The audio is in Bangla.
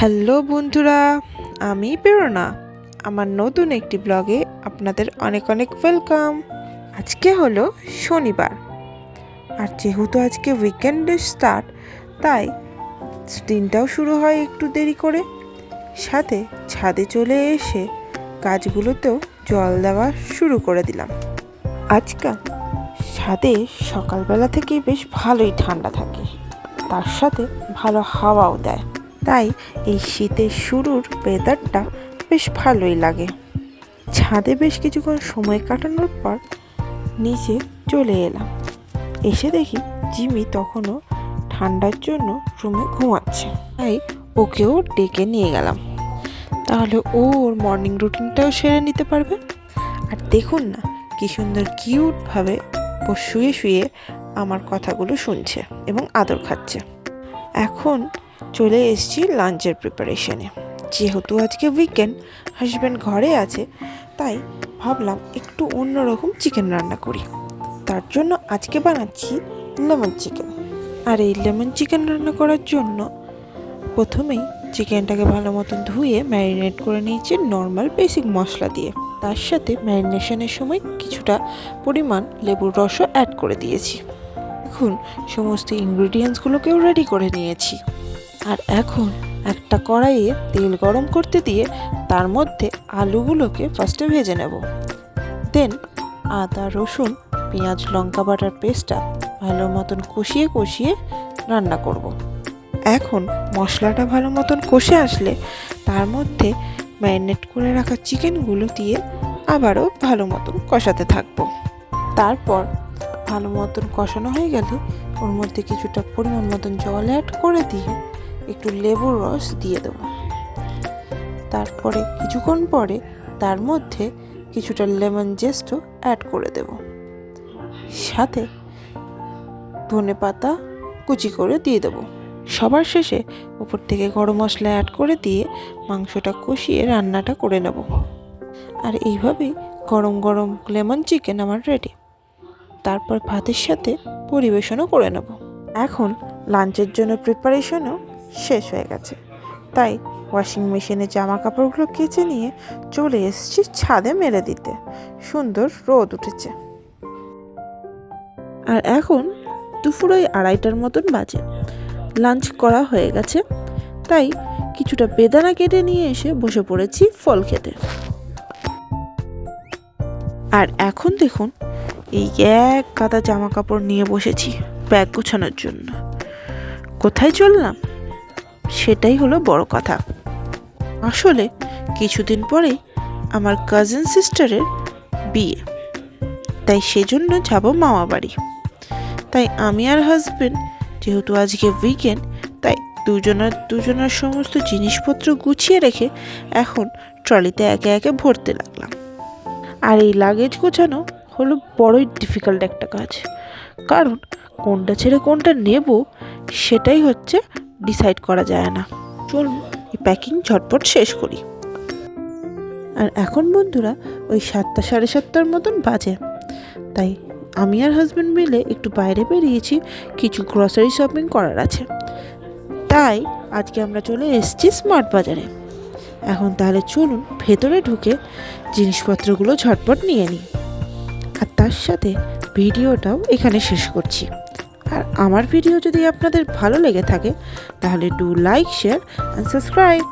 হ্যালো বন্ধুরা, আমি প্রেরণা। আমার নতুন একটি ব্লগে আপনাদের অনেক অনেক ওয়েলকাম। আজকে হলো শনিবার। আর যেহেতু আজকে উইকেন্ডে স্টার্ট, তাই দিনটাও শুরু হয় একটু দেরি করে। সাথে ছাদে চলে এসে গাছগুলোতেও জল দেওয়া শুরু করে দিলাম। আজকাল ছাদে সকালবেলা থেকেই বেশ ভালোই ঠান্ডা থাকে। তার সাথে ভালো হাওয়াও দেয়। তাই এই শীতের শুরুর ওয়েদারটা বেশ ভালোই লাগে। ছাদে বেশ কিছুক্ষণ সময় কাটানোর পর নিচে চলে এলাম। এসে দেখি জিমি তখনও ঠান্ডার জন্য রুমে ঘুমাচ্ছে। তাই ওকেও ডেকে নিয়ে গেলাম। তাহলে ও ওর মর্নিং রুটিনটাও সেরে নিতে পারবে? আর দেখুন না, কি সুন্দর কিউটভাবে ও শুয়ে শুয়ে আমার কথাগুলো শুনছে এবং আদর খাচ্ছে। এখন চলে এসেছি লাঞ্চের প্রিপারেশনে যেহেতু আজকে উইকেন্ড হাজব্যান্ড ঘরে আছে, তাই ভাবলাম একটু অন্যরকম চিকেন রান্না করি। তার জন্য আজকে বানাচ্ছি লেমন চিকেন আর এই লেমন চিকেন রান্না করার জন্য প্রথমেই চিকেনটাকে ভালো মতন ধুয়ে ম্যারিনেট করে নিয়েছি নর্মাল বেসিক মশলা দিয়ে। তার সাথে ম্যারিনেশনের সময় কিছুটা পরিমাণ লেবুর রসও অ্যাড করে দিয়েছি। এখন সমস্ত ইনগ্রিডিয়েন্টসগুলোকেও রেডি করে নিয়েছি। আর এখন একটা কড়াইয়ে তেল গরম করতে দিয়ে তার মধ্যে আলুগুলোকে ফার্স্টে ভেজে নেব দেন আদা, রসুন, পেঁয়াজ, লঙ্কা বাটার পেস্টটা ভালো মতন কষিয়ে কষিয়ে রান্না করব। এখন মশলাটা ভালো মতন কষে আসলে তার মধ্যে ম্যারিনেট করে রাখা চিকেনগুলো দিয়ে আবারও ভালো মতন কষাতে থাকব তারপর ভালো মতন কষানো হয়ে গেলে ওর মধ্যে কিছুটা পরিমাণ মতন জল অ্যাড করে দিয়ে একটু লেবুর রস দিয়ে দেবো। তারপরে কিছুক্ষণ পরে তার মধ্যে কিছুটা লেমন জেস্টও অ্যাড করে দেব। সাথে ধনে পাতা কুচি করে দিয়ে দেবো। সবার শেষে উপর থেকে গরম মশলা অ্যাড করে দিয়ে মাংসটা কষিয়ে রান্নাটা করে নেব। আর এইভাবেই গরম গরম লেমন চিকেন আমার রেডি তারপর ভাতের সাথে পরিবেশনও করে নেব। এখন লাঞ্চের জন্য প্রিপারেশনও শেষ হয়ে গেছে। তাই ওয়াশিং মেশিনে জামা কাপড়গুলো কেচে নিয়ে চলে এসেছি ছাদে মেলে দিতে। সুন্দর রোদ উঠেছে। আর এখন দুপুর ওই আড়াইটার মতন বাজে। লাঞ্চ করা হয়ে গেছে। তাই কিছুটা বেদানা কেটে নিয়ে এসে বসে পড়েছি ফল খেতে। আর এখন দেখুন, এই এক কাদা জামা কাপড় নিয়ে বসেছি ব্যাগ গোছানোর জন্য। কোথায় চললাম? সেটাই হলো বড় কথা। আসলে কিছুদিন পরেই আমার কাজিন সিস্টারের বিয়ে। তাই সেজন্য যাব মামা বাড়ি। তাই আমি আর হাজবেন্ড যেহেতু আজকে উইকেন্ড তাই দুজনের দুজনের সমস্ত জিনিসপত্র গুছিয়ে রেখে এখন ট্রলিতে একে একে ভরতে লাগলাম। আর এই লাগেজ গোছানো হলো বড়ই ডিফিকাল্ট একটা কাজ। কারণ কোনটা ছেড়ে কোনটা নেব, সেটাই হচ্ছে ডিসাইড করা যায় না। চলুন প্যাকিং ঝটপট শেষ করি। আর এখন বন্ধুরা, ওই সাতটা সাড়ে সাতটার মতন বাজে। তাই আমি আর হাজব্যান্ড মিলে একটু বাইরে বেরিয়েছি, কিছু গ্রসারি শপিং করার আছে। তাই আজকে আমরা চলে এসেছি স্মার্ট বাজারে। এখন তাহলে চলুন, ভেতরে ঢুকে জিনিসপত্রগুলো ঝটপট নিয়ে নিই। আর তার সাথে ভিডিওটাও এখানে শেষ করছি। আমার ভিডিও যদি আপনাদের ভালো লেগে থাকে তাহলে do like share and subscribe